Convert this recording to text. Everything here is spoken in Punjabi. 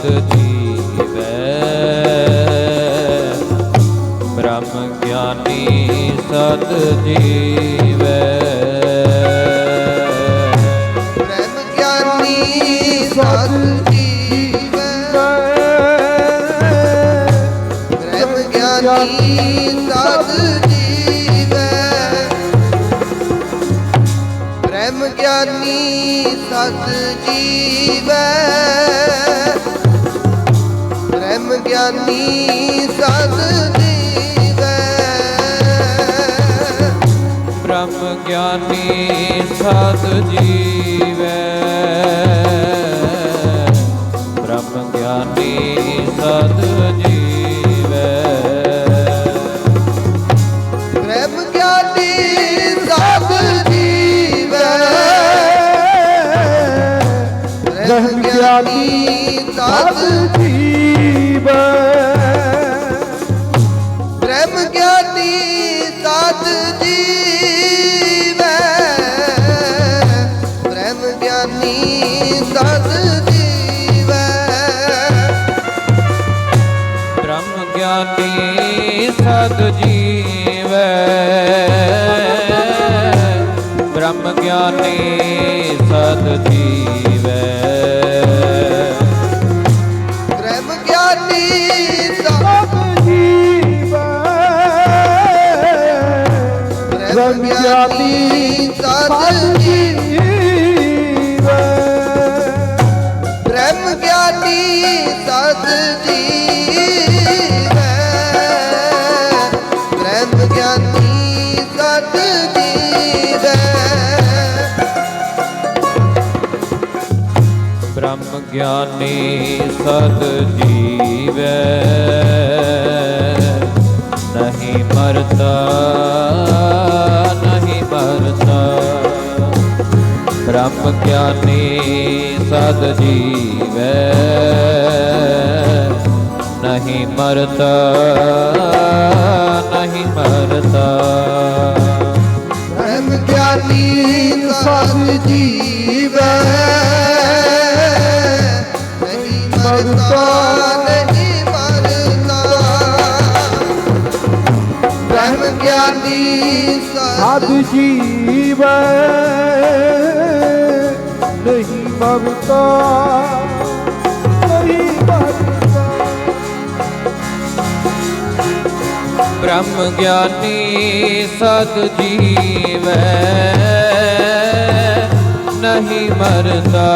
ਸਦ ਜੀਵੈ। ਬ੍ਰਹਮ ਗਿਆਨੀ ਸਦ ਜੀਵੈ। ਬ੍ਰਹਮ ਗਿਆਨੀ ਸਤ ਜੀਵੈ। ਬ੍ਰਹਮ ਗਿਆਨੀ ਸਤ ਜੀਵੈ। ਬ੍ਰਹਮ ਗਿਆਨੀ ਸਤ ਜੀਵੈ ਬ੍ਰਹਮ ਗਿਆਨੀ ਸਤ ਜੀਵੈ। ਬ੍ਰਹਮ ਗਿਆਨੀ ਸਦ ਜੀਵੈ। ਬ੍ਰਹਮ ਗਿਆਨੀ ਸਦ ਜੀਵੈ। ਬ੍ਰਹਮ ਗਿਆਨੀ ਸਤ ਜੀਵੈ। ਬ੍ਰਹਮ ਗਿਆਨੀ ਸਤ ਜੀਵੈ। ਬ੍ਰਹਮ ਗਿਆਨੀ ਸਤ ਜੀਵੈ। ਬ੍ਰਹਮ ਗਿਆਨੀ ਸਤ ਜੀਵੈ। ਬ੍ਰਹਮ ਗਿਆਨੀ ਸਦ ਜੀਵੈ। ਬ੍ਰਹਮ ਗਿਆਨੀ ਸਤ ਜੀਵੈ ਬ੍ਰਹਮ ਗਿਆਨੀ ਸਤ ਜੀਵੈ ਬ੍ਰਹਮ ਗਿਆਨੀ ਸਤ ਜੀਵ ਬ੍ਰਹਮ ਗਿਆਨੀ ਸਦ ਜੀਵ ਨਹੀਂ ਮਰਤਾ ਬ੍ਰਹਮ ਗਿਆਨੀ ਸਦ ਜੀਵੈ। ਨਹੀਂ ਮਰਤਾ ਨਹੀਂ ਮਰਤਾ ਬ੍ਰਹਮ ਗਿਆਨੀ ਸਤ ਜੀਵੈ। ਨਹੀਂ ਮਰਦਾ ਨਹੀਂ ਮਰਦਾ। ਬ੍ਰਹਮ ਗਿਆਨੀ ਸਾਧ ਸਤ ਜੀਵੈ। ਨਹੀਂ ਮਰਦਾ ਨਹੀਂ ਬ੍ਰਹਮ ਗਿਆਨੀ ਸਦ ਜੀਵੈ ਨਹੀਂ ਨਹੀਂ ਮਰਦਾ।